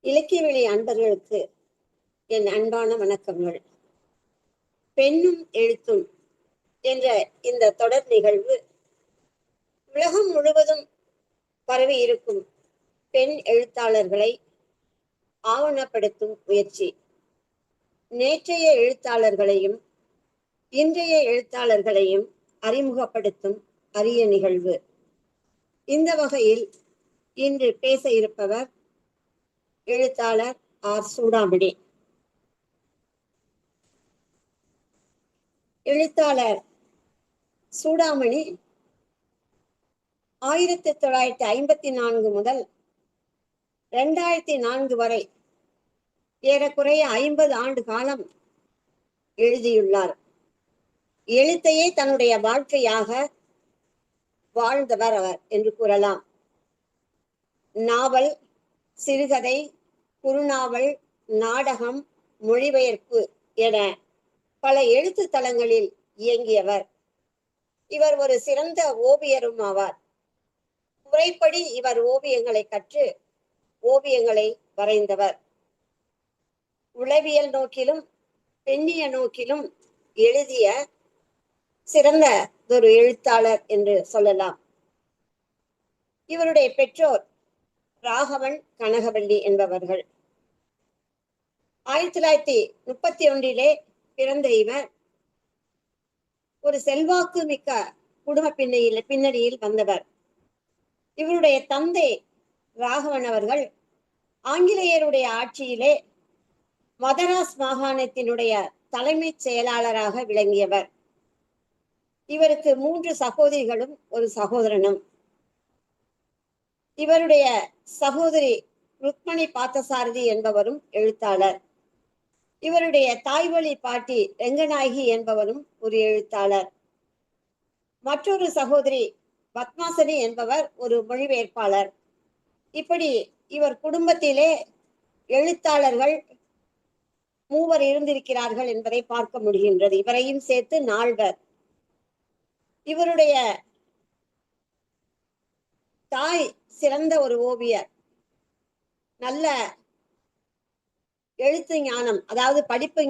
இலக்கிய வெளி அன்பர்களுக்கு என் அன்பான வணக்கங்கள். பெண்ணும் எழுத்தும் என்ற இந்த தொடர் நிகழ்வு உலகம் முழுவதும் பரவி இருக்கும் பெண் எழுத்தாளர்களை ஆவணப்படுத்தும் முயற்சி. நேற்றைய எழுத்தாளர்களையும் இன்றைய எழுத்தாளர்களையும் அறிமுகப்படுத்தும் அரிய நிகழ்வு. இந்த வகையில் இன்று பேச இருப்பவர் எழுத்தாளர் ஆர் சூடாமணி எழுத்தாளர் சூடாமணி ஆயிரத்தி தொள்ளாயிரத்தி ஐம்பத்தி நான்கு முதல் ரெண்டாயிரத்தி நான்கு வரை ஏறக்குறைய ஐம்பது ஆண்டு காலம் எழுதியுள்ளார். எழுத்தையே தன்னுடைய வாழ்க்கையாக வாழ்ந்தவர் அவர் என்று கூறலாம். நாவல் சிறுகதை குறுநாவல் நாடகம் மொழிபெயர்ப்பு என பல எழுத்து தளங்களில் இயங்கியவர். இவர் ஒரு சிறந்த ஓவியரும் ஆவார். முறைப்படி இவர் ஓவியங்களை கற்று ஓவியங்களை வரைந்தவர். உளவியல் நோக்கிலும் பெண்ணிய நோக்கிலும் எழுதிய சிறந்த ஒரு எழுத்தாளர் என்று சொல்லலாம். இவருடைய பெற்றோர் ராகவன் கனகவள்ளி என்பவர்கள். ஆயிரத்தி தொள்ளாயிரத்தி முப்பத்தி ஒன்றிலே பிறந்த இவர் ஒரு செல்வாக்கு மிக்க குடும்ப பின்னையில் பின்னணியில் வந்தவர். இவருடைய தந்தை ராகவன் அவர்கள் ஆங்கிலேயருடைய ஆட்சியிலே மதராஸ் மாகாணத்தினுடைய தலைமைச் செயலாளராக விளங்கியவர். இவருக்கு மூன்று சகோதரிகளும் ஒரு சகோதரனும். இவருடைய சகோதரி ருக்மணி பார்த்தசாரதி என்பவரும் எழுத்தாளர். இவருடைய தாய்வழி பாட்டி ரெங்கநாயகி என்பவரும் ஒரு எழுத்தாளர். மற்றொரு சகோதரி பத்மாசனி என்பவர் ஒரு மொழிபெயர்ப்பாளர். இப்படி இவர் குடும்பத்திலே எழுத்தாளர்கள் மூவர் இருந்திருக்கிறார்கள் என்பதை பார்க்க முடிகின்றது. இவரையும் சேர்த்து நால்வர். இவருடைய தாய் சிறந்த ஒரு ஓவியர். நல்ல எழுத்து ஞானம் அதாவது படிப்பு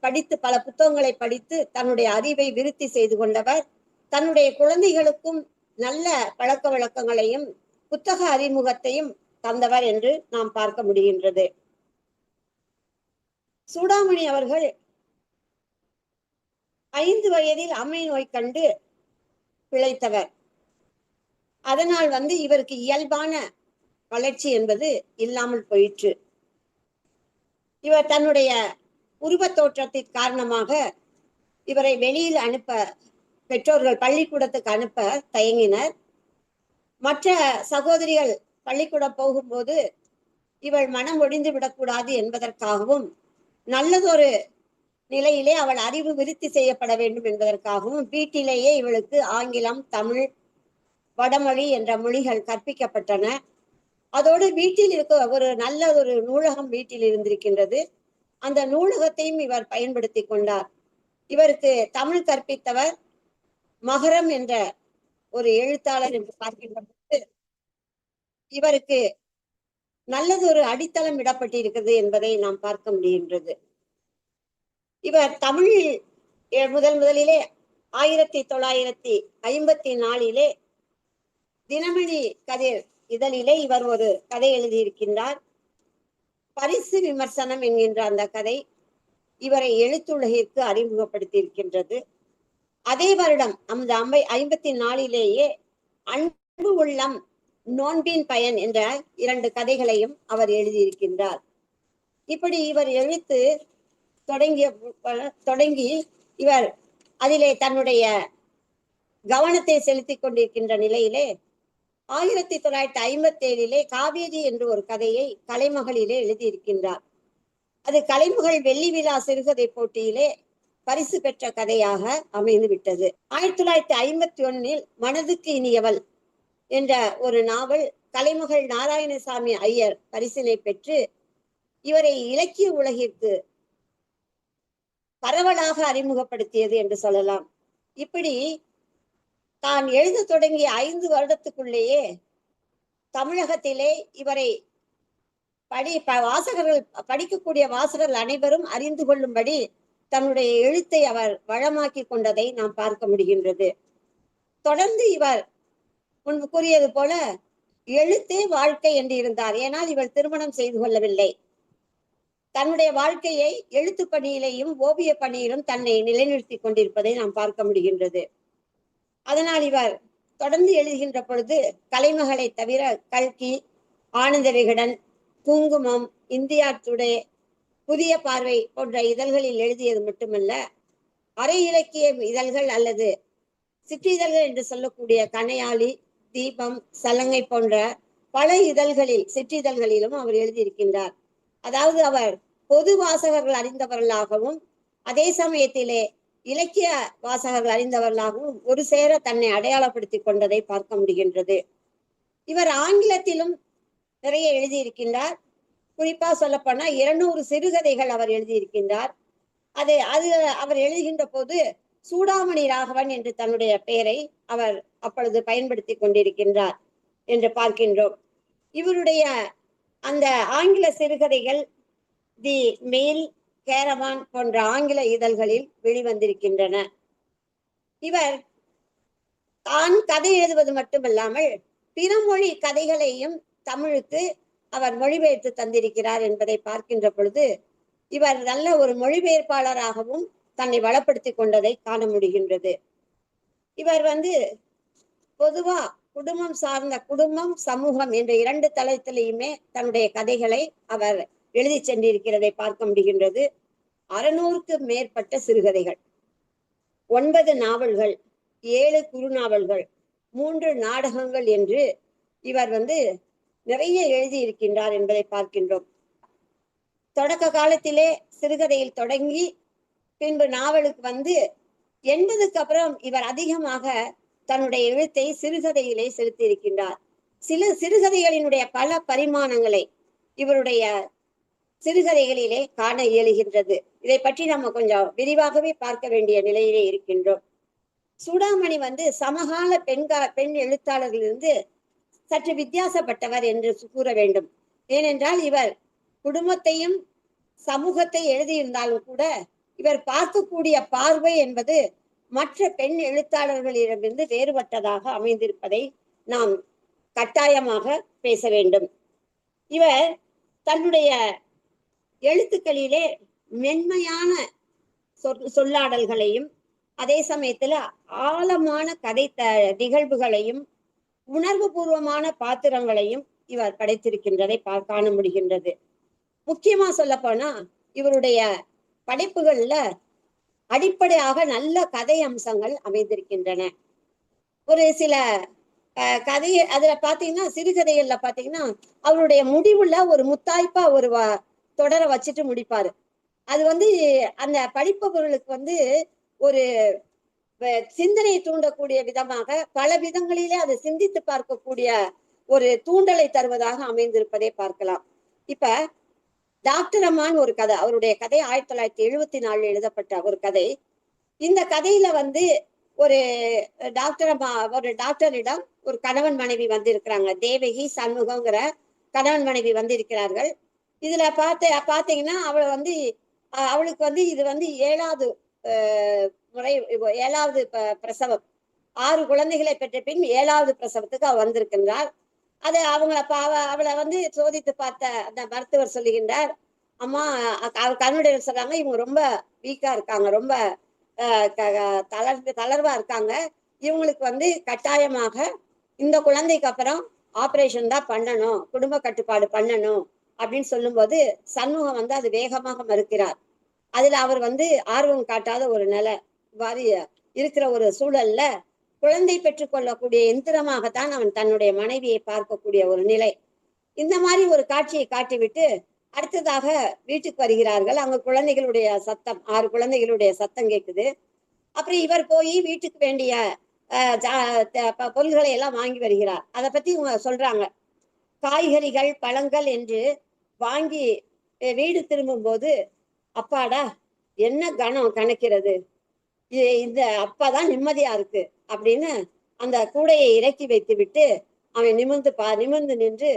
படித்து பல புத்தகங்களை படித்து தன்னுடைய அறிவை விருத்தி செய்து கொண்டவர். தன்னுடைய குழந்தைகளுக்கும் நல்ல பழக்க வழக்கங்களையும் புத்தக அறிமுகத்தையும் தந்தவர் என்று நாம் பார்க்க முடிகின்றது. சூடாமணி அவர்கள் ஐந்து வயதில் அம்மை நோய் கண்டு பிழைத்தவர். அதனால் வந்து இவருக்கு இயல்பான வளர்ச்சி என்பது இல்லாமல் போயிற்று. இவர் தன்னுடைய உருவத் தோற்றத்தின் காரணமாக இவரை வெளியில் அனுப்ப பெற்றோர்கள் பள்ளிக்கூடத்துக்கு அனுப்ப தயங்கினர். மற்ற சகோதரிகள் பள்ளிக்கூடம் போகும்போது இவள் மனம் ஒடிந்து விடக்கூடாது என்பதற்காகவும் நல்லதொரு நிலையிலே அவள் அறிவு விருத்தி செய்யப்பட வேண்டும் என்பதற்காகவும் வீட்டிலேயே இவளுக்கு ஆங்கிலம் தமிழ் வடமொழி என்ற மொழிகள் கற்பிக்கப்பட்டன. அதோடு வீட்டில் இருக்க ஒரு நல்ல ஒரு நூலகம் வீட்டில் இருந்திருக்கின்றது. அந்த நூலகத்தையும் இவர் பயன்படுத்தி கொண்டார். இவருக்கு தமிழ் கற்பித்தவர் மகரம் என்ற ஒரு எழுத்தாளர் என்று பார்க்கின்ற போது இவருக்கு நல்லது ஒரு அடித்தளம் இடப்பட்டிருக்கிறது என்பதை நாம் பார்க்க முடிகின்றது. இவர் தமிழில் முதல் முதலிலே ஆயிரத்தி தொள்ளாயிரத்தி ஐம்பத்தி நாலிலே தினமணி கதிர் இதழிலே இவர் ஒரு கதை எழுதியிருக்கின்றார். பரிசு விமர்சனம் என்கின்ற அந்த கதை இவரை எழுத்துலகிற்கு அறிமுகப்படுத்தி இருக்கின்றது அதே வருடம் அந்த அம்பை ஐம்பத்தி நாலிலேயே அன்பு உள்ளம் நோன்பின் பயன் என்ற இரண்டு கதைகளையும் அவர் எழுதியிருக்கின்றார். இப்படி இவர் எழுத்து தொடங்கிய தொடங்கி இவர் அதிலே தன்னுடைய கவனத்தை செலுத்திக் கொண்டிருக்கின்ற நிலையிலே ஆயிரத்தி தொள்ளாயிரத்தி ஐம்பத்தி ஏழிலே காவேரி என்று ஒரு கதையை கலைமகளிலே எழுதியிருக்கின்றார். அது கலைமகள் வெள்ளி விழா சிறுகதை போட்டியிலே பரிசு பெற்ற கதையாக அமைந்து விட்டது. ஆயிரத்தி தொள்ளாயிரத்தி ஐம்பத்தி ஒன்னில் மனதுக்கு இனியவள் என்ற ஒரு நாவல் கலைமகள் நாராயணசாமி ஐயர் பரிசினை பெற்று இவரை இலக்கிய உலகிற்கு பரவலாக அறிமுகப்படுத்தியது என்று சொல்லலாம். இப்படி தான் எழுத தொடங்கிய ஐந்து வருடத்துக்குள்ளேயே தமிழகத்திலே இவரை படி ப- வாசகர்கள் படிக்கக்கூடிய வாசகர்கள் அனைவரும் அறிந்து கொள்ளும்படி தன்னுடைய எழுத்தை அவர் வளமாக்கி கொண்டதை நாம் பார்க்க முடிகின்றது. தொடர்ந்து இவர் முன்பு கூறியது போல எழுத்தே வாழ்க்கை என்று இருந்தார். ஏனால் இவர் திருமணம் செய்து கொள்ளவில்லை. தன்னுடைய வாழ்க்கையை எழுத்து பணியிலேயும் ஓவிய பணியிலும் தன்னை நிலைநிறுத்தி கொண்டிருப்பதை நாம் பார்க்க முடிகின்றது. அதனால் இவர் தொடர்ந்து எழுதுகின்ற பொழுது கலைமகளை தவிர கல்கி ஆனந்த விகடன் குங்குமம் இந்தியா டுடே புதிய பார்வை போன்ற இதழ்களில் எழுதியது மட்டுமல்ல அரை இலக்கிய இதழ்கள் அல்லது சிற்றிதழ்கள் என்று சொல்லக்கூடிய கனையாளி தீபம் சலங்கை போன்ற பல இதழ்களில் சிற்றிதழ்களிலும் அவர் எழுதியிருக்கின்றார். அதாவது அவர் பொது வாசகர்கள் அறிந்தவர்களாகவும் அதே சமயத்திலே இலக்கிய வாசகர்கள் அறிந்தவர்களாகவும் ஒரு சேர தன்னை அடையாளப்படுத்தி கொண்டதை பார்க்க முடிகின்றது. இவர் ஆங்கிலத்திலும் நிறைய எழுதியிருக்கின்றார். குறிப்பா சொல்லப்போனா இருநூறு சிறுகதைகள் அவர் எழுதியிருக்கின்றார். அது அது அவர் எழுதுகின்ற போது சூடாமணி ராகவன் என்று தன்னுடைய பெயரை அவர் அப்பொழுது பயன்படுத்தி கொண்டிருக்கின்றார் என்று பார்க்கின்றோம். இவருடைய அந்த ஆங்கில சிறுகதைகள் தி மெயில் கேரவான் போன்ற ஆங்கில இதழ்களில் வெளிவந்திருக்கின்றன. இவர் தான் கதை எழுதுவது மட்டுமல்லாமல் பிற மொழி கதைகளையும் தமிழுக்கு அவர் மொழிபெயர்த்து தந்திருக்கிறார் என்பதை பார்க்கின்ற பொழுது இவர் நல்ல ஒரு மொழிபெயர்ப்பாளராகவும் தன்னை வளப்படுத்தி கொண்டதை காண முடிகின்றது. இவர் வந்து பொதுவா குடும்பம் சார்ந்த குடும்பம் சமூகம் என்ற இரண்டு தளத்திலையுமே தன்னுடைய கதைகளை அவர் எழுதி சென்றிருக்கிறதை பார்க்க முடிகின்றது. அறுநூறுக்கு மேற்பட்ட சிறுகதைகள். ஒன்பது நாவல்கள் ஏழு குறுநாவல்கள் மூன்று நாடகங்கள் என்று இவர் வந்து நிறைய எழுதி இருக்கின்றார் என்பதை பார்க்கின்றோம். தொடக்க காலத்திலே சிறுகதையில் தொடங்கி பின்பு நாவலுக்கு வந்து எண்பதுக்கு அப்புறம் இவர் அதிகமாக தன்னுடைய எழுத்தை சிறுகதையிலே செலுத்தி இருக்கின்றார் சில சிறுகதைகளினுடைய பல பரிமாணங்களை இவருடைய சிறுகதைகளிலே காண இயலுகின்றது. இதை பற்றி நம்ம கொஞ்சம் விரிவாகவே பார்க்க வேண்டிய நிலையிலே இருக்கின்றோம். சூடாமணி வந்து சமகால பெண்கா பெண் எழுத்தாளர்களிலிருந்து சற்று வித்தியாசப்பட்டவர் என்று கூற வேண்டும். ஏனென்றால் இவர் குடும்பத்தையும் சமூகத்தை எழுதியிருந்தாலும் கூட இவர் பார்க்கக்கூடிய பார்வை என்பது மற்ற பெண் எழுத்தாளர்களிடமிருந்து வேறுபட்டதாக அமைந்திருப்பதை நாம் கட்டாயமாக பேச வேண்டும். இவர் தன்னுடைய எழுத்துக்களிலே மென்மையான சொல் சொல்லாடல்களையும் அதே சமயத்துல ஆழமான கதை த நிகழ்வுகளையும் உணர்வு பூர்வமான பாத்திரங்களையும் இவர் படைத்திருக்கின்றதை பா- காண முடிகின்றது. முக்கியமா சொல்ல போனா இவருடைய படைப்புகள்ல அடிப்படையாக நல்ல கதை அம்சங்கள் அமைந்திருக்கின்றன. ஒரு சில கதையை அதுல பாத்தீங்கன்னா சிறுகதைகள்ல பாத்தீங்கன்னா அவருடைய முடிவுல ஒரு முத்தாய்ப்பா ஒரு தொடர வச்சுட்டு முடிப்பாரு. அது வந்து அந்த படிப்பவர்களுக்கு வந்து ஒரு சிந்தனையை தூண்டக்கூடிய விதமாக பல விதங்களிலே அதை சிந்தித்து பார்க்கக்கூடிய ஒரு தூண்டலை தருவதாக அமைந்திருப்பதை பார்க்கலாம். இப்ப டாக்டர் அம்மான் ஒரு கதை அவருடைய கதை ஆயிரத்தி தொள்ளாயிரத்தி எழுபத்தி நாலுல எழுதப்பட்ட ஒரு கதை. இந்த கதையில வந்து ஒரு டாக்டர் அம்மா ஒரு டாக்டரிடம் ஒரு கணவன் மனைவி வந்திருக்கிறாங்க. தேவகி சண்முகங்கிற கணவன் மனைவி வந்திருக்கிறார்கள். இதுல பார்த்த பாத்தீங்கன்னா அவளை வந்து அவளுக்கு வந்து இது வந்து ஏழாவது முறை ஏழாவது ப- பிரசவம். ஆறு குழந்தைகளை பெற்ற பின் ஏழாவது பிரசவத்துக்கு அவள் வந்திருக்கின்றார் அது அவங்கள பா- அவ- அவளை வந்து சோதித்து பார்த்த அந்த மருத்துவர் சொல்லுகின்றார் அம்மா அ- கண்ணுடைய சொல்றாங்க இவங்க ரொம்ப வீக்கா இருக்காங்க ரொம்ப தளர் க- தளர்வா இருக்காங்க. இவங்களுக்கு வந்து கட்டாயமாக இந்த குழந்தைக்கு அப்புறம் ஆப்ரேஷன் தான் பண்ணணும் குடும்ப கட்டுப்பாடு பண்ணணும் அப்படின்னு சொல்லும்போது சண்முகம் வந்து அது வேகமாக மறுக்கிறார். அதுல அவர் வந்து ஆர்வம் காட்டாத ஒரு நிலை இவ்வாறு இருக்கிற ஒரு சூழல்ல குழந்தை பெற்றுக்கொள்ளக்கூடிய எந்திரமாகத்தான் அவன் தன்னுடைய மனைவியை பார்க்கக்கூடிய ஒரு நிலை. இந்த மாதிரி ஒரு காட்சியை காட்டிவிட்டு அடுத்ததாக வீட்டுக்கு வருகிறார்கள். அங்க குழந்தைகளுடைய சத்தம் ஆறு குழந்தைகளுடைய சத்தம் கேட்குது அப்புறம் இவர் போய் வீட்டுக்கு வேண்டிய அஹ், பொருள்களை எல்லாம் வாங்கி வருகிறார். அதை பத்தி இவங்க சொல்றாங்க. காய்கறிகள் பழங்கள் என்று வாங்கி வீடு திரும்பும்போது அப்பாடா என்ன கணம் கணக்கிறது? இந்த அப்பாதான் நிம்மதியா இருக்கு அப்படின்னு அந்த கூடையை இறக்கி வைத்து விட்டு அவன் நிமிர்ந்து பா நிமிர்ந்து நின்று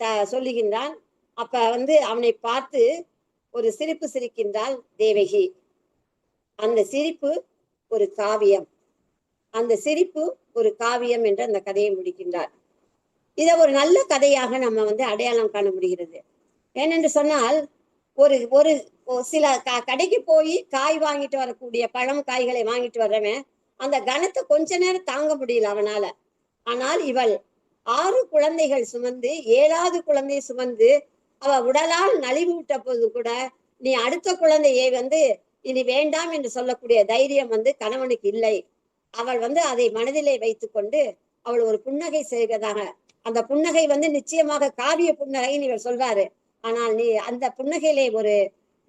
த சொல்லுகின்றான். அப்ப வந்து அவனை பார்த்து ஒரு சிரிப்பு சிரிக்கின்றாள் தேவகி. அந்த சிரிப்பு ஒரு காவியம். அந்த சிரிப்பு ஒரு காவியம் என்று அந்த கதையை முடிக்கின்றார். இதை ஒரு நல்ல கதையாக நம்ம வந்து அடையாளம் காண முடிகிறது. ஏனென்று சொன்னால் ஒரு ஒரு சில கடைக்கு போய் காய் வாங்கிட்டு வரக்கூடிய பழம் காய்களை வாங்கிட்டு வர்றவன் அந்த கனத்தை கொஞ்ச நேரம் தாங்க முடியல அவனால. ஆனால் இவள் ஆறு குழந்தைகள் சுமந்து ஏழாவது குழந்தை சுமந்து அவ உடலால் நலிவு போது கூட நீ அடுத்த குழந்தையை வந்து இனி வேண்டாம் என்று சொல்லக்கூடிய தைரியம் வந்து கணவனுக்கு இல்லை. அவள் வந்து அதை மனதிலே வைத்துக்கொண்டு அவள் ஒரு புன்னகை செய்வதாக. அந்த புன்னகை வந்து நிச்சயமாக காவிய புன்னகைன்னு இவர் சொல்றாரு ஆனால் நீ அந்த புன்னகையிலே ஒரு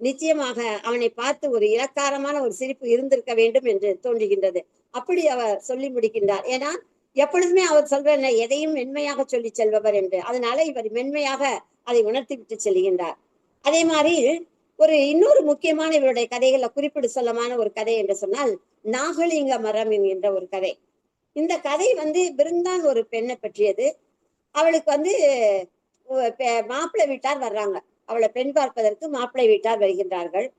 நிச்சயமாக அவனை பார்த்து ஒரு இலக்காரமான ஒரு சிரிப்பு இருந்திருக்க வேண்டும் என்று தோன்றுகின்றது. அப்படி அவர் சொல்லி முடிக்கின்றார். ஏன்னா எப்பொழுதுமே அவர் சொல்ற எதையும் மென்மையாக சொல்லி செல்பவர் என்று. அதனால இவர் மென்மையாக அதை உணர்த்தி விட்டு செல்கின்றார். அதே மாதிரி ஒரு இன்னொரு முக்கியமான இவருடைய கதைகள்ல குறிப்பிடு சொல்லமான ஒரு கதை என்று சொன்னால் நாகலிங்க மரம் என்கின்ற ஒரு கதை. இந்த கதை வந்து பிருந்தான் ஒரு பெண்ணை பற்றியது. அவளுக்கு வந்து மாப்பிள்ளை வீட்டார் வர்றாங்க. அவளை பெண் பார்ப்பதற்கு மாப்பிள்ளை வீட்டார் வருகின்றார்கள்.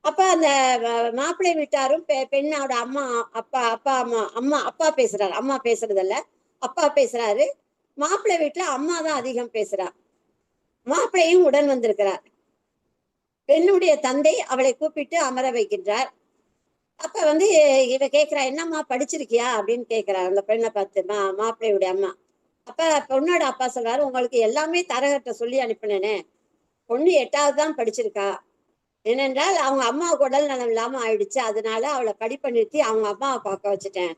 அப்ப அந்த மாப்பிள்ளை வீட்டாரும் பெ- பெண்ணோட அம்மா அப்பா அப்பா அம்மா அம்மா அப்பா பேசுறாரு. அம்மா பேசுறதல்ல அப்பா பேசுறாரு. மாப்பிள்ளை வீட்டுல அம்மா தான் அதிகம் பேசுறா. மாப்பிள்ளையும் உடன் வந்திருக்கிறார். பெண்ணுடைய தந்தை அவளை கூப்பிட்டு அமர வைக்கின்றார். அப்ப வந்து இவ கேக்குறா என்னம்மா படிச்சிருக்கியா? அப்படின்னு கேக்குறாரு. அந்த பெண்ணை பார்த்து மா மாப்பிள்ளையுடைய அம்மா. அப்ப பொண்ணோட அப்பா சொல்றாரு உங்களுக்கு எல்லாமே தரகட்ட சொல்லி அனுப்பினேனே. பொண்ணு எட்டாவது தான் படிச்சிருக்கா. ஏனென்றால் அவங்க அம்மாவுக்கு உடல் நலம் இல்லாம ஆயிடுச்சு. அதனால அவளை படிப்பை நிறுத்தி அவங்க அம்மாவை பார்க்க வச்சுட்டேன்.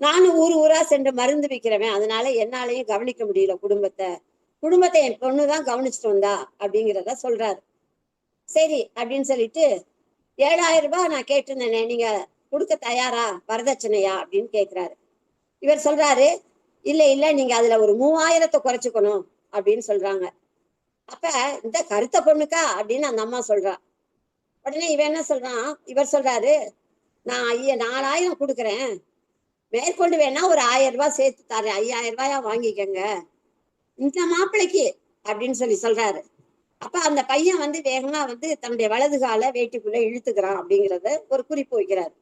நானும் ஊர் ஊரா சென்று மருந்து விற்கிறவன் அதனால என்னாலையும் கவனிக்க முடியல குடும்பத்தை. குடும்பத்தை என் பொண்ணு தான் கவனிச்சுட்டு வந்தா அப்படிங்கிறத சொல்றாரு. சரி அப்படின்னு சொல்லிட்டு ஏழாயிரம் ரூபாய் நான் கேட்டிருந்தேனே. நீங்க கொடுக்க தயாரா? வரதட்சணையா? அப்படின்னு கேக்குறாரு. இவர் சொல்றாரு இல்ல இல்ல நீங்க அதுல ஒரு மூவாயிரத்தை குறைச்சுக்கணும் அப்படின்னு சொல்றாங்க. அப்ப இந்த கருத்த பொண்ணுக்கா அப்படின்னு அந்த அம்மா சொல்றா. உடனே இவன் என்ன சொல்றான்? இவர் சொல்றாரு நான் ஐயா நாலாயிரம் கொடுக்குறேன். மேற்கொண்டு வேணா ஒரு ஆயிரம் ரூபாய் சேர்த்து தரேன். ஐயாயிரம் ரூபாயா வாங்கிக்கங்க. இந்த மாப்பிள்ளைக்கு அப்படின்னு சொல்லி சொல்றாரு. அப்ப அந்த பையன் வந்து வேகமா வந்து தன்னுடைய வலது கால வேட்டிக்குள்ள இழுத்துக்கிறான் அப்படிங்கறத ஒரு குறிப்பு வைக்கிறாரு.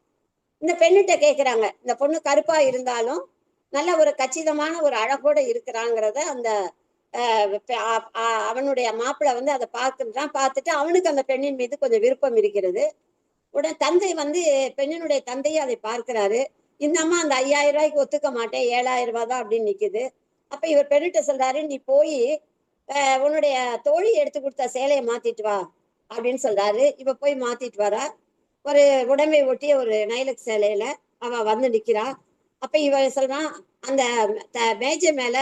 இந்த பெண்ணிட்ட கேக்குறாங்க. இந்த பொண்ணு கருப்பா இருந்தாலும் நல்ல ஒரு கச்சிதமான ஒரு அழகோட இருக்கிறாங்கிறத அந்த அவனுடைய மாப்பிள்ளை வந்து அதை பார்க்குறான் பார்த்துட்டு அவனுக்கு அந்த பெண்ணின் மீது கொஞ்சம் விருப்பம் இருக்கிறது. உடனே தந்தை வந்து பெண்ணினுடைய தந்தையை அதை பார்க்கிறாரு. இந்த அம்மா அந்த ஐயாயிரம் ரூபாய்க்கு ஒத்துக்க மாட்டேன் ஏழாயிரம் ரூபாய் தான் அப்படின்னு நிக்குது. அப்ப இவர் பெண்ணிட்ட சொல்றாரு நீ போய் உன்னுடைய தோழி எடுத்து கொடுத்த சேலையை மாத்திட்டு வா அப்படின்னு சொல்றாரு. இவ போய் மாத்திட்டு வரா. ஒரு உடம்பை ஒட்டிய ஒரு நைலக் சேலையில அவ வந்து நிக்கிறா. அப்ப இவ சொல்றான் அந்த த- மேஜை மேல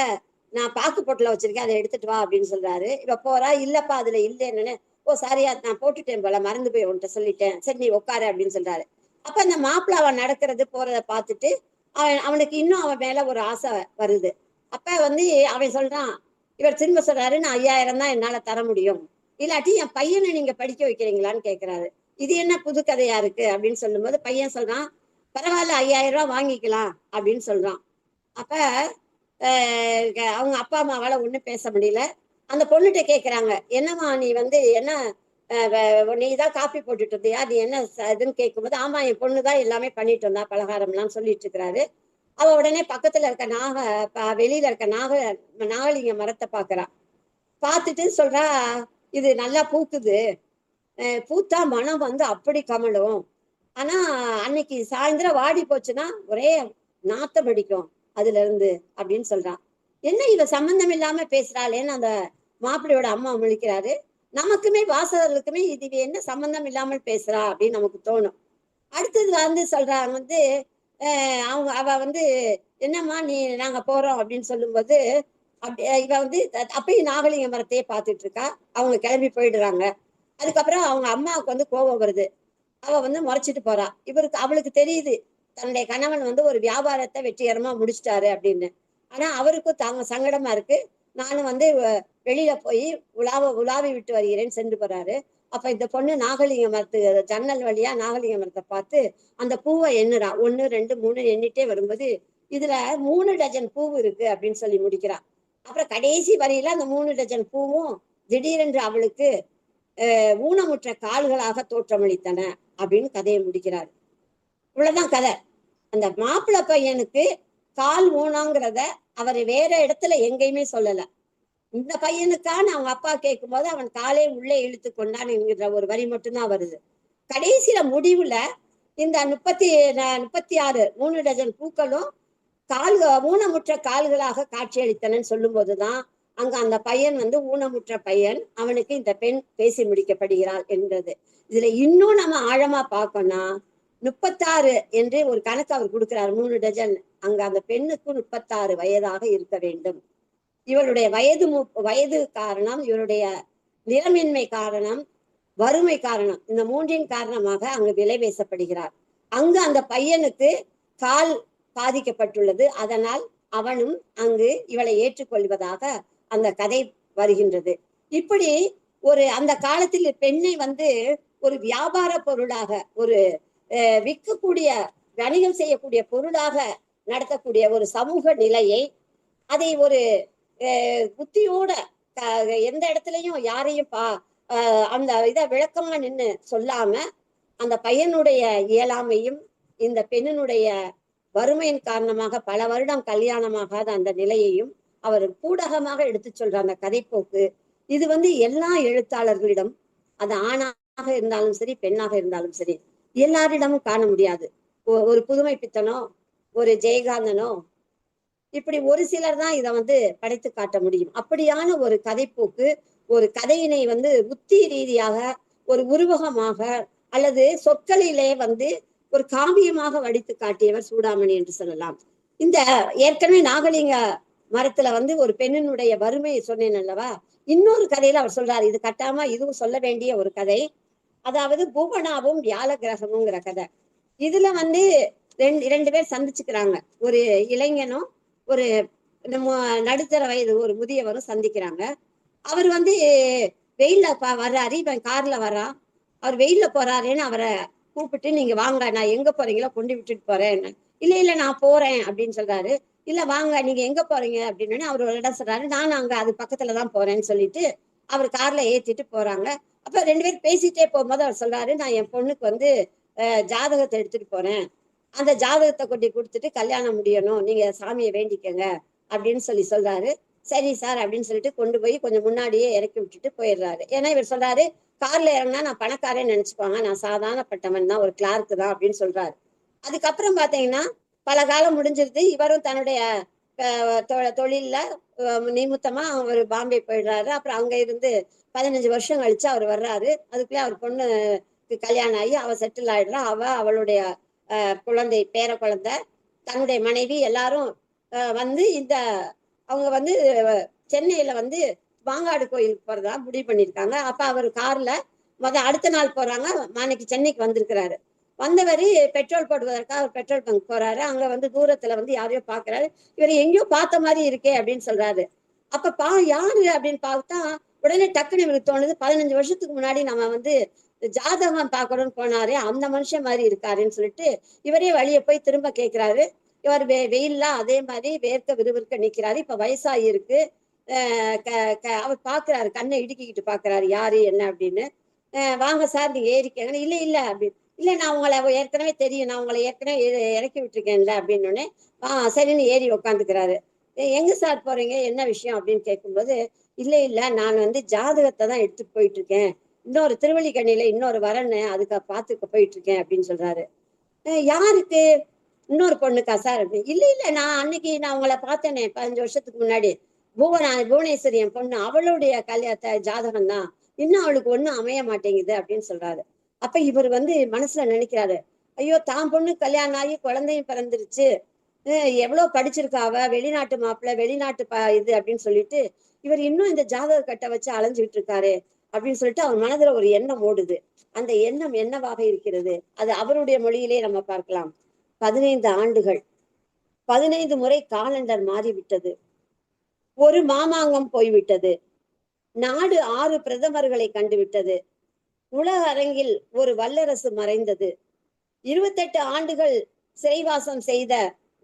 நான் பாக்கு பொட்டில் வச்சிருக்கேன் அதை எடுத்துட்டு வா அப்படின்னு சொல்றாரு. இவ போறா இல்லப்பா அதுல இல்லைன்னு ஓ சாரியா நான் போட்டுட்டேன் போல மறந்து போய் உன்கிட்ட சொல்லிட்டேன். சரி நீ உட்காரு அப்படின்னு சொல்றாரு. அப்ப அந்த மாப்பிள்ள அவன் நடக்கிறது போறத பார்த்துட்டு அவன் அவனுக்கு இன்னும் அவன் மேல ஒரு ஆசை வருது. அப்ப வந்து அவன் சொல்றான் இவர் திரும்ப சொல்றாரு நான் ஐயாயிரம் தான் என்னால தர முடியும். இல்லாட்டி என் பையனை நீங்க படிக்க வைக்கிறீங்களான்னு கேக்குறாரு. இது என்ன புது கதையா இருக்கு? அப்படின்னு சொல்லும்போது பையன் சொல்றான் பரவாயில்ல ஐயாயிரம் ரூபாய் வாங்கிக்கலாம் அப்படின்னு சொல்றான். அப்ப அவங்க அப்பா அம்மாவால ஒன்றும் பேச முடியல. அந்த பொண்ணுகிட்ட கேட்குறாங்க என்னம்மா நீ வந்து என்ன வ- நீ தான் காப்பி போட்டுட்டு இருந்தியா? நீ என்ன ச- இதுன்னு கேட்கும்போது ஆமா என் பொண்ணு தான் எல்லாமே பண்ணிட்டு வந்தா பலகாரம்லாம் சொல்லிட்டு இருக்கிறாரு அவ உடனே பக்கத்துல இருக்க நாக வெளியில இருக்க நாக நாகலிங்க மரத்தை பாக்குறா. பார்த்துட்டு சொல்றா இது நல்லா பூக்குது. பூத்தா மனம் வந்து அப்படி கமலும் ஆனா அன்னைக்கு சாயந்தரம் வாடி போச்சுன்னா ஒரே நாத்தம் அடிக்கும் அதுல இருந்து அப்படின்னு சொல்றான். என்ன இவ சம்பந்தம் இல்லாம பேசுறாளேன்னு அந்த மாப்பிள்ளையோட அம்மா முழிக்கிறாரு? நமக்குமே வாசகர்களுக்குமே இது என்ன சம்பந்தம் இல்லாமல் பேசுறா அப்படின்னு நமக்கு தோணும். அடுத்தது வந்து சொல்றாங்க வந்து அவங்க அவ வந்து என்னம்மா நீ நாங்க போறோம் அப்படின்னு சொல்லும்போது அப்படி இவ வந்து த- அப்பயும் நாகலிங்க மரத்தையே பார்த்துட்டு இருக்கா. அவங்க கிளம்பி போயிடுறாங்க. அதுக்கப்புறம் அவங்க அம்மாவுக்கு வந்து கோபம் வருது. அவ வந்து முறைச்சிட்டு போறா. இவருக்கு அவளுக்கு தெரியுது தன்னுடைய கணவன் வந்து ஒரு வியாபாரத்தை வெற்றிகரமா முடிச்சிட்டாரு அப்படின்னு. ஆனா அவருக்கும் தாங்க சங்கடமா இருக்கு. நானும் வந்து வ- வெளியில போய் உலாவ உலாவி விட்டு வருகிறேன்னு சென்று போறாரு. அப்ப இந்த பொண்ணு நாகலிங்க மரத்து ஜன்னல் வழியா நாகலிங்க மரத்தை பார்த்து அந்த பூவை எண்ணுறா. ஒன்னு ரெண்டு மூணு எண்ணிட்டே வரும்போது இதுல மூணு டஜன் பூவு இருக்கு அப்படின்னு சொல்லி முடிக்கிறா. அப்புறம் கடைசி வரையில அந்த மூணு டஜன் பூவும் திடீரென்று அவளுக்கு ஊனமுற்ற கால்களாக தோற்றமளித்தன. அப்படின்னு கதையை முடிக்கிறார். இவ்வளவுதான் கதை. அந்த மாப்பிள்ளை பையனுக்கு கால் ஊனாங்கிறத அவர் வேற இடத்துல எங்கேயுமே சொல்லல. இந்த பையனுக்கான அவங்க அப்பா கேட்கும் போது அவன் காலே உள்ளே இழுத்து கொண்டான் என்கிற ஒரு வரி மட்டும்தான் வருது. கடைசியில முடிவுல இந்த முப்பத்தி முப்பத்தி ஆறு மூணு டஜன் பூக்களும் கால் ஊனமுற்ற கால்களாக காட்சியளித்தனன்னு சொல்லும் போதுதான் அங்க அந்த பையன் வந்து ஊனமுற்ற பையன் அவனுக்கு இந்த பெண் பேசி முடிக்கப்படுகிறாள் என்றது. இதுல இன்னும் நம்ம ஆழமா பார்க்கணும்னா முப்பத்தாறு என்று ஒரு கணக்கு அவர் கொடுக்கிறார் மூணு டஜன். அங்க அந்த பெண்ணுக்கு முப்பத்தாறு வயதாக இருக்க வேண்டும். இவளுடைய வயது மு- வயது காரணம் இவருடைய நிறமின்மை காரணம் வறுமை காரணம் இந்த மூன்றின் காரணமாக அங்கு விலை பேசப்படுகிறார். அங்கு அந்த பையனுக்கு கால் பாதிக்கப்பட்டுள்ளது. அதனால் அவனும் அங்கு இவளை ஏற்றுக்கொள்வதாக அந்த கதை வருகின்றது. இப்படி ஒரு அந்த காலத்தில் பெண்ணை வந்து ஒரு வியாபார பொருளாக ஒரு விற்கக்கூடிய வணிகம் செய்யக்கூடிய பொருளாக நடத்தக்கூடிய ஒரு சமூக நிலையை அதை ஒரு புத்தியோட க- எந்த இடத்துலையும் யாரையும் பா அந்த இதை விளக்கமா நின்று சொல்லாம அந்த பையனுடைய இயலாமையும் இந்த பெண்ணினுடைய வறுமையின் காரணமாக பல வருடம் கல்யாணமாகாத அந்த நிலையையும் அவர் பூடகமாக எடுத்து சொல்ற அந்த கதைப்போக்கு இது வந்து எல்லா எழுத்தாளர்களிடம் அது ஆணாக இருந்தாலும் சரி பெண்ணாக இருந்தாலும் சரி எல்லாரிடமும் காண முடியாது. ஒரு புதுமை பித்தனோ ஒரு ஜெயகாந்தனோ இப்படி ஒரு சிலர் தான் இதை வந்து படைத்து காட்ட முடியும். அப்படியான ஒரு கதைப்போக்கு ஒரு கதையினை வந்து உத்தி ரீதியாக ஒரு உருவகமாக அல்லது சொற்களிலே வந்து ஒரு காவியமாக வடித்து காட்டியவர் சூடாமணி என்று சொல்லலாம். இந்த ஏற்கனவே நாகலிங்க மரத்துல வந்து ஒரு பெண்ணினுடைய வறுமையை சொன்னேன் அல்லவா? இன்னொரு கதையில அவர் சொல்றாரு இது கட்டாம இதுவும் சொல்ல வேண்டிய ஒரு கதை. அதாவது புவனாவும் வியாழ கிரகமுங்கிற கதை. இதுல வந்து ரெண்டு ரெண்டு பேர் சந்திச்சுக்கிறாங்க. ஒரு இளைஞனும் ஒரு நம்ம நடுத்தர வயது ஒரு முதியவரும் சந்திக்கிறாங்க. அவர் வந்து வெயில்ல வர்றாரு இவன் கார்ல வர்றான். அவர் வெயில்ல போறாருன்னு அவரை கூப்பிட்டு நீங்க வாங்க நான் எங்க போறீங்களோ கொண்டு விட்டுட்டு போறேன். இல்ல இல்ல நான் போறேன் அப்படின்னு சொல்றாரு. இல்ல வாங்க நீங்க எங்க போறீங்க? அப்படின்னு அவர் ஒரு இடம் சொல்றாரு. நான் அங்க அது பக்கத்துல தான் போறேன்னு சொல்லிட்டு அவர் கார்ல ஏத்திட்டு போறாங்க. அப்ப ரெண்டு பேரும் பேசிட்டே போகும்போது அவர் சொல்றாரு நான் என் பொண்ணுக்கு வந்து ஜாதகத்தை எடுத்துட்டு போறேன். அந்த ஜாதகத்தை கொண்டு கொடுத்துட்டு கல்யாணம் முடியணும். நீங்க சாமியை வேண்டிக்கங்க. அப்படின்னு சொல்லி சொல்றாரு. சரி சார் அப்படின்னு சொல்லிட்டு கொண்டு போய் கொஞ்சம் முன்னாடியே இறக்கி விட்டுட்டு போயிடுறாரு. ஏன்னா இவர் சொல்றாரு கார்ல இறங்கினா நான் பணக்காரன் நினைச்சுக்குவாங்க. நான் சாதாரணப்பட்டவன் தான் ஒரு கிளார்க்கு தான் அப்படின்னு சொல்றாரு. அதுக்கப்புறம் பாத்தீங்கன்னா பல காலம் முடிஞ்சிருது. இவரும் தன்னுடைய தொ- தொழில்ல நிமித்தமா அவர் பாம்பே போயிடுறாரு. அப்புறம் அங்க இருந்து பதினஞ்சு வருஷம் கழிச்சு அவர் வர்றாரு. அதுக்குள்ளே அவர் பொண்ணுக்கு கல்யாணம் ஆகி அவ செட்டில் ஆயிடுறா. அவ அவளுடைய குழந்தை பேர குழந்தை தன்னுடைய மனைவி எல்லாரும் வந்து இந்த அவங்க வந்து சென்னையில வந்து மாங்காடு கோயிலுக்கு போறதா முடிவு பண்ணியிருக்காங்க. அப்ப அவர் கார்ல முத அடுத்த நாள் போறாங்க. மானைக்கு சென்னைக்கு வந்திருக்கிறாரு. வந்தவர் பெட்ரோல் போடுவதற்காக பெட்ரோல் பங்க் போறாரு. அங்க வந்து தூரத்துல வந்து யாரையோ பாக்குறாரு. இவர் எங்கேயோ பார்த்த மாதிரி இருக்கே அப்படின்னு சொல்றாரு. அப்ப பா யாரு அப்படின்னு பார்த்தா உடனே டக்குன்னு இவருக்கு தோணுது பதினஞ்சு வருஷத்துக்கு முன்னாடி நம்ம வந்து ஜாதகம் பார்க்கணும்னு போனாரு அந்த மனுஷன் மாதிரி இருக்காருன்னு சொல்லிட்டு இவரே வழியை போய் திரும்ப கேட்கிறாரு இவர் வெ வெயில்ல அதே மாதிரி வேர்க்க விறுவிறுக்க நிக்கிறாரு. இப்ப வயசாகி இருக்கு. க- க- அவர் பாக்குறாரு கண்ணை இடுக்கிக்கிட்டு பாக்குறாரு யாரு என்ன அப்படின்னு. வாங்க சார் நீங்க ஏறிக்கங்க. இல்ல இல்ல அப்படின்னு இல்ல நான் உங்களை ஏற்கனவே தெரியும். நான் உங்களை ஏற்கனவே இறக்கி விட்டுருக்கேன்ல அப்படின்னு உடனே ஆ சரின்னு ஏறி உக்காந்துக்கிறாரு. எங்க சார் போறீங்க? என்ன விஷயம்? அப்படின்னு கேட்கும்போது இல்ல இல்ல நான் வந்து ஜாதகத்தை தான் எடுத்துட்டு போயிட்டு இருக்கேன் இன்னொரு திருவள்ளிக்கண்ணியில இன்னொரு வரன்னு அதுக்கு பார்த்துக்க போயிட்டு இருக்கேன் அப்படின்னு சொல்றாரு. யாருக்கு? இன்னொரு பொண்ணுக்கா சார்? அப்படின்னு. இல்ல இல்ல நான் அன்னைக்கு நான் உங்களை பார்த்தேனே பதினஞ்சு வருஷத்துக்கு முன்னாடி. புவனா புவனேஸ்வரி என் பொண்ணு. அவளுடைய கல்யாணத்தை ஜாதகம் தான் இன்னும் அவளுக்கு ஒண்ணும் அமைய மாட்டேங்குது அப்படின்னு சொல்றாரு. அப்ப இவர் வந்து மனசுல நினைக்கிறாரு ஐயோ தான் பொண்ணு கல்யாணம் ஆகி குழந்தையும் பிறந்துருச்சு. எவ்வளவு படிச்சிருக்கா அவ? வெளிநாட்டு மாப்பிள்ளை வெளிநாட்டு ப இது அப்படின்னு சொல்லிட்டு இவர் இன்னும் இந்த ஜாதக கட்டை வச்சு அலைஞ்சுக்கிட்டு இருக்காரு அப்படின்னு சொல்லிட்டு அவர் மனதுல ஒரு எண்ணம் ஓடுது. அந்த எண்ணம் என்னவாக இருக்கிறது? அது அவருடைய மொழியிலே நம்ம பார்க்கலாம். பதினைந்து ஆண்டுகள். பதினைந்து முறை காலண்டர் மாறிவிட்டது. ஒரு மாமாங்கம் போய்விட்டது. நாடு ஆறு பிரதமர்களை கண்டுவிட்டது. உலக அரங்கில் ஒரு வல்லரசு மறைந்தது. இருபத்தெட்டு ஆண்டுகள் சிறைவாசம் செய்த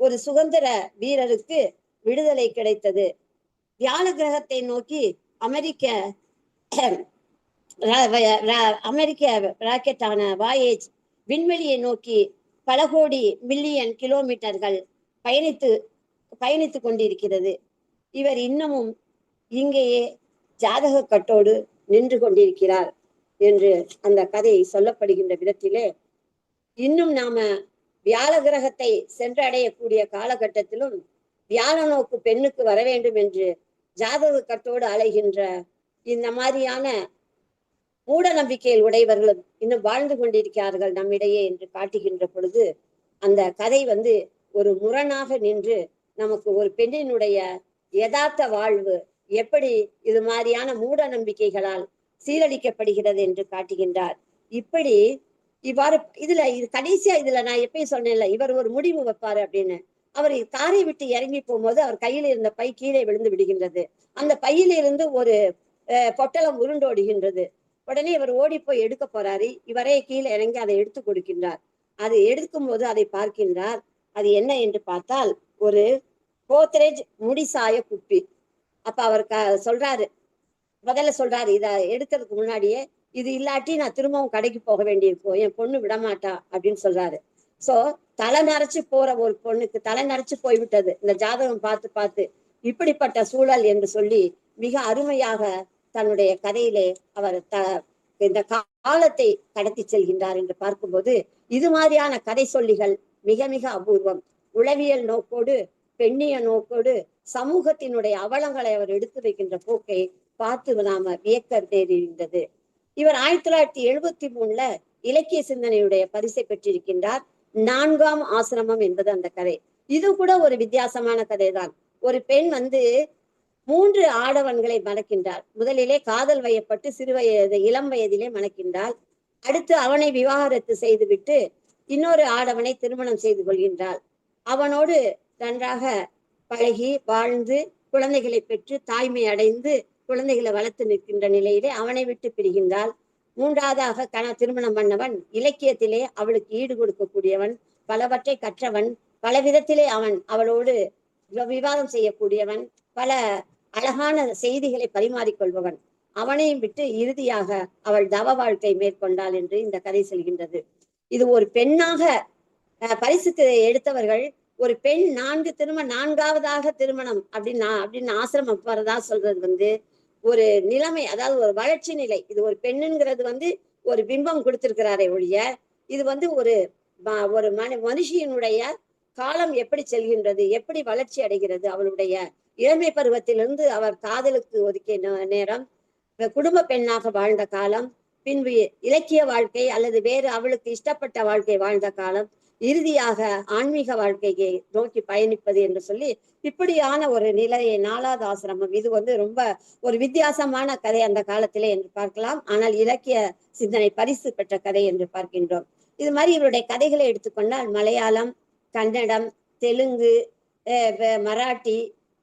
ஒரு சுதந்திர வீரருக்கு விடுதலை கிடைத்தது. வியாழ கிரகத்தை நோக்கி அமெரிக்க அமெரிக்க ராக்கெட்டான வாயேஜ் விண்வெளியை நோக்கி பல கோடி மில்லியன் கிலோமீட்டர்கள் பயணித்து பயணித்து கொண்டிருக்கிறது. இவர் இன்னமும் இங்கேயே ஜாதக கட்டோடு நின்று கொண்டிருக்கிறார். என்று அந்த கதை சொல்லப்படுகின்ற விதத்திலே இன்னும் நாம வியாழ கிரகத்தை சென்றடையக்கூடிய காலகட்டத்திலும் வியாழ நோக்கு பெண்ணுக்கு வர வேண்டும் என்று ஜாதக கட்டோடு அலைகின்ற இந்த மாதிரியான மூட நம்பிக்கையில் உடையவர்களும் இன்னும் வாழ்ந்து கொண்டிருக்கிறார்கள் நம்மிடையே என்று காட்டுகின்ற பொழுது அந்த கதை வந்து ஒரு முரணாக நின்று நமக்கு ஒரு பெண்ணினுடைய யதார்த்த வாழ்வு எப்படி இது மாதிரியான மூட நம்பிக்கைகளால் சீரழிக்கப்படுகிறது என்று காட்டுகின்றார். இப்படி இவ்வாறு இதுல இது கடைசியா இதுல நான் எப்பயும் சொன்னேன்ல இவர் ஒரு முடிவு வைப்பாரு அப்படின்னு. அவர் காரை விட்டு இறங்கி போகும்போது அவர் கையில இருந்த பை கீழே விழுந்து விடுகின்றது. அந்த பையிலிருந்து ஒரு அஹ், பொட்டலம் உருண்டோடுகின்றது. உடனே இவர் ஓடி போய் எடுக்க போறாரு. இவரே கீழே இறங்கி அதை எடுத்து கொடுக்கின்றார். அது எடுக்கும் போது அதை பார்க்கின்றார். அது என்ன என்று பார்த்தால் ஒரு கோத்ரேஜ் முடிசாய குப்பி. அப்ப அவர் க- சொல்றாரு முதல்ல சொல்றாரு இத எடுக்கிறதுக்கு முன்னாடியே இது இல்லாட்டி நான் திரும்பவும் கடைக்கு போக வேண்டியிருக்கும் என் பொண்ணு விடமாட்டா அப்படின்னு சொல்றாரு. சோ தலை நரைச்சு போற ஒரு பொண்ணுக்கு தலை நரைச்சு போய்விட்டது. இந்த ஜாதகம் பார்த்து பார்த்து இப்படிப்பட்ட சூழல் என்று சொல்லி மிக அருமையாக தன்னுடைய கதையிலே அவர் த இந்த காலத்தை கடத்தி செல்கின்றார் என்று பார்க்கும்போது இது மாதிரியான கதை சொல்லிகள் மிக மிக அபூர்வம். உளவியல் நோக்கோடு பெண்ணிய நோக்கோடு சமூகத்தினுடைய அவலங்களை அவர் எடுத்து வைக்கின்ற போக்கை பார்த்து நாம வியக்க நேரிருந்தது இவர் ஆயிரத்தி தொள்ளாயிரத்தி எழுபத்தி மூணுல இலக்கிய சிந்தனையுடைய பரிசை பெற்றிருக்கின்றார். நான்காம் ஆசிரமம் என்பது அந்த கதை. இது கூட ஒரு வித்தியாசமான கதை தான் ஒரு பெண் வந்து மூன்று ஆடவன்களை மணக்கின்றார் முதலிலே காதல் வயப்பட்டு சிறு வயது இளம் வயதிலே மணக்கின்றாள். அடுத்து அவனை விவாகரத்து செய்துவிட்டு இன்னொரு ஆடவனை திருமணம் செய்து கொள்கின்றாள். அவனோடு நன்றாக பழகி வாழ்ந்து குழந்தைகளை பெற்று தாய்மை அடைந்து குழந்தைகளை வளர்த்து நிற்கின்ற நிலையிலே அவனை விட்டு பிரிகின்றால் மூன்றாவதாக கண திருமணம் பண்ணவன் இலக்கியத்திலே அவளுக்கு ஈடு கொடுக்கக்கூடியவன் பலவற்றை கற்றவன் பல விதத்திலே அவன் அவளோடு விவாதம் செய்யக்கூடியவன் பல அழகான செய்திகளை பரிமாறிக்கொள்பவன். அவனையும் விட்டு இறுதியாக அவள் தவ வாழ்க்கை மேற்கொண்டாள் என்று இந்த கதை செல்கின்றது. இது ஒரு பெண்ணாக பரிசுக்கு எடுத்தவர்கள் ஒரு பெண் நான்கு திருமணம் நான்காவதாக திருமணம் அப்படின்னு அப்படின்னு ஆசிரமம் போறதா சொல்றது வந்து ஒரு நிலைமை அதாவது ஒரு வளர்ச்சி நிலை. இது ஒரு பெண்ணுங்கிறது வந்து ஒரு பிம்பம் கொடுத்திருக்கிறாரே ஒழிய இது வந்து ஒரு ஒரு மனு மனுஷியினுடைய காலம் எப்படி செல்கின்றது எப்படி வளர்ச்சி அடைகிறது அவளுடைய இளமை பருவத்திலிருந்து அவர் காதலுக்கு ஒதுக்கிய நே- நேரம் குடும்ப பெண்ணாக வாழ்ந்த காலம் பின்பு இலக்கிய வாழ்க்கை அல்லது வேறு அவளுக்கு இஷ்டப்பட்ட வாழ்க்கை வாழ்ந்த காலம் இறுதியாக ஆன்மீக வாழ்க்கையை நோக்கி பயணிப்பது என்று சொல்லி இப்படியான ஒரு நிலையை நாலாவது ஆசிரமம். இது வந்து ரொம்ப ஒரு வித்தியாசமான கதை அந்த காலத்திலே என்று பார்க்கலாம். ஆனால் இலக்கிய சிந்தனை பரிசு பெற்ற கதை என்று பார்க்கின்றோம். இது மாதிரி இவருடைய கதைகளை எடுத்துக்கொண்டால் மலையாளம் கன்னடம் தெலுங்கு மராட்டி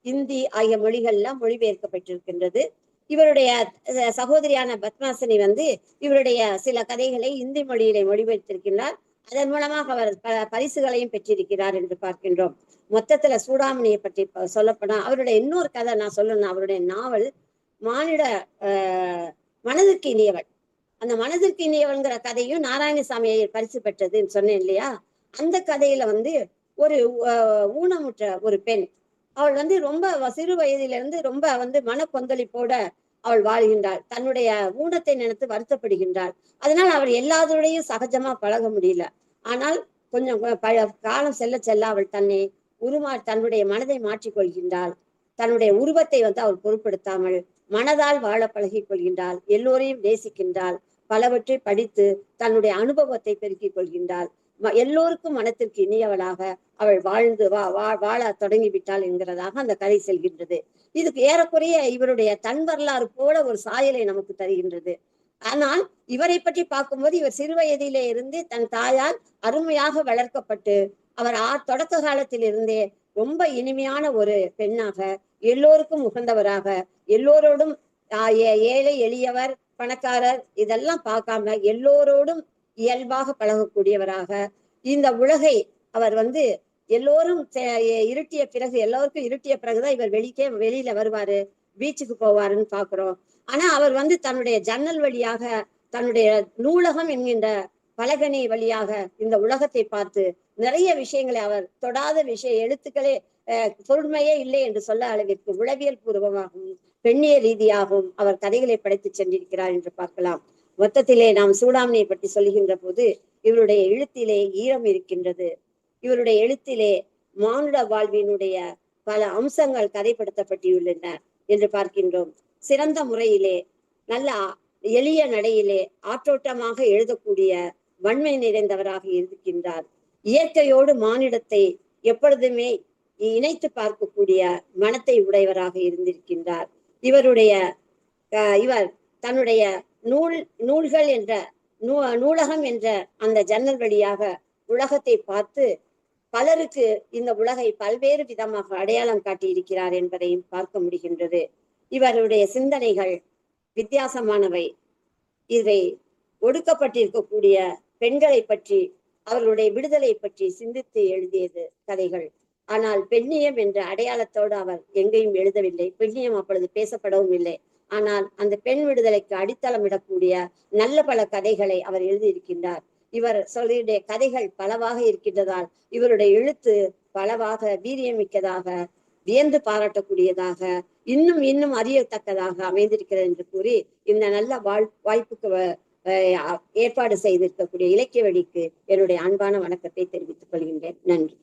இந்தி ஆகிய மொழிகள்லாம் மொழிபெயர்க்கப்பட்டிருக்கின்றது. இவருடைய சகோதரியான பத்மாசினி வந்து இவருடைய சில கதைகளை இந்தி மொழியிலே மொழிபெயர்த்திருக்கின்றார். அதன் மூலமாக அவர் பல பரிசுகளையும் பெற்றிருக்கிறார் என்று பார்க்கின்றோம். மொத்தத்துல சூடாமணியை பற்றி சொல்லப்படும் அவருடைய இன்னொரு கதை நான் சொல்லணும். அவருடைய நாவல் மானிட ஆஹ், மனதிற்கு இனியவள். அந்த மனதிற்கு இனியவள்ங்கிற கதையும் நாராயணசாமி ஐயர் பரிசு பெற்றதுன்னு சொன்னேன் இல்லையா? அந்த கதையில வந்து ஒரு ஊனமுற்ற ஒரு பெண். அவள் வந்து ரொம்ப சிறு வயதிலிருந்து இருந்து ரொம்ப வந்து மன கொந்தளிப்போட அவள் வாழ்கின்றாள். தன்னுடைய ஊனத்தை நினைத்து வருத்தப்படுகின்றாள். அதனால் அவள் எல்லாத்தோடையும் சகஜமா பழக முடியல. ஆனால் கொஞ்சம் பழ- காலம் செல்ல செல்ல அவள் தன்னை உருமா தன்னுடைய மனதை மாற்றிக் கொள்கின்றாள். தன்னுடைய உருவத்தை வந்து அவள் பொருட்படுத்தாமல் மனதால் வாழ பழகிக் கொள்கின்றாள். எல்லோரையும் நேசிக்கின்றாள். பலவற்றை படித்து தன்னுடைய அனுபவத்தை பெருக்கிக் கொள்கின்றாள். எல்லோருக்கும் மனத்திற்கு இனியவளாக அவள் வாழ்ந்து வா வா- வாழ தொடங்கிவிட்டாள் என்கிறதாக அந்த கதை செல்கின்றது. இதுக்கு ஏறக்குறைய இவருடைய தன் வரலாறு போல ஒரு சாயலை நமக்கு தருகின்றது. ஆனால் இவரை பற்றி பார்க்கும்போது இவர் சிறு வயதிலே இருந்து தன் தாயால் அருமையாக வளர்க்கப்பட்டு அவர் ஆ தொடக்க காலத்தில் இருந்தே ரொம்ப இனிமையான ஒரு பெண்ணாக எல்லோருக்கும் உகந்தவராக எல்லோரோடும் ஏழை எளியவர் பணக்காரர் இதெல்லாம் பார்க்காம எல்லோரோடும் இயல்பாக பழகக்கூடியவராக. இந்த உலகை அவர் வந்து எல்லோரும் இருட்டிய பிறகு எல்லோருக்கும் இருட்டிய பிறகுதான் இவர் வெளிக்கே வெளியில வருவாரு பீச்சுக்கு போவாருன்னு பாக்குறோம் ஆனா அவர் வந்து தன்னுடைய ஜன்னல் வழியாக தன்னுடைய நூலகம் என்கின்ற பலகனி வழியாக இந்த உலகத்தை பார்த்து நிறைய விஷயங்களை அவர் தொடாத விஷய எழுத்துக்களே பொருண்மையே இல்லை என்று சொல்ல அளவிற்கு உளவியல் பூர்வமாகவும் பெண்ணிய ரீதியாகவும் அவர் கதைகளை படைத்து சென்றிருக்கிறார் என்று பார்க்கலாம். மொத்தத்திலே நாம் சூடாமணியை பற்றி சொல்லுகின்ற போது இவருடைய எழுத்திலே ஈரம் இருக்கின்றது. இவருடைய எழுத்திலே மானுட வாழ்வினுடைய பல அம்சங்கள் கதைப்படுத்தப்பட்டுள்ளன என்று பார்க்கின்றோம். சிறந்த முறையிலே நல்ல எளிய நடையிலே ஆற்றோட்டமாக எழுதக்கூடிய வன்மை நிறைந்தவராக இருக்கின்றார். இயற்கையோடு மானிடத்தை எப்பொழுதுமே இணைத்து பார்க்கக்கூடிய மனத்தை உடையவராக இருந்திருக்கின்றார். இவருடைய அஹ், இவர் தன்னுடைய நூல் நூல்கள் என்ற நூ நூலகம் என்ற அந்த ஜன்னல் வழியாக உலகத்தை பார்த்து பலருக்கு இந்த உலகை பல்வேறு விதமாக அடையாளம் காட்டியிருக்கிறார் என்பதையும் பார்க்க முடிகின்றது. இவருடைய சிந்தனைகள் வித்தியாசமானவை. இதை ஒடுக்கப்பட்டிருக்கக்கூடிய பெண்களை பற்றி அவர்களுடைய விடுதலை பற்றி சிந்தித்து எழுதியது கதைகள். ஆனால் பெண்ணியம் என்ற அடையாளத்தோடு அவர் எங்கேயும் எழுதவில்லை. பெண்ணியம் அப்பொழுது பேசப்படவும் இல்லை. ஆனால் அந்த பெண் விடுதலைக்கு அடித்தளமிடக்கூடிய நல்ல பல கதைகளை அவர் எழுதியிருக்கின்றார். இவர் சொல்லியுடைய கதைகள் பலவாக இருக்கின்றதால் இவருடைய எழுத்து பலவாக வீரியமிக்கதாக வியந்து பாராட்டக்கூடியதாக இன்னும் இன்னும் அறியத்தக்கதாக அமைந்திருக்கிறது என்று கூறி இந்த நல்ல வாழ் வாய்ப்புக்கு ஏற்பாடு செய்திருக்கக்கூடிய இலக்கிய வழிக்கு என்னுடைய அன்பான வணக்கத்தை தெரிவித்துக் கொள்கின்றேன். நன்றி.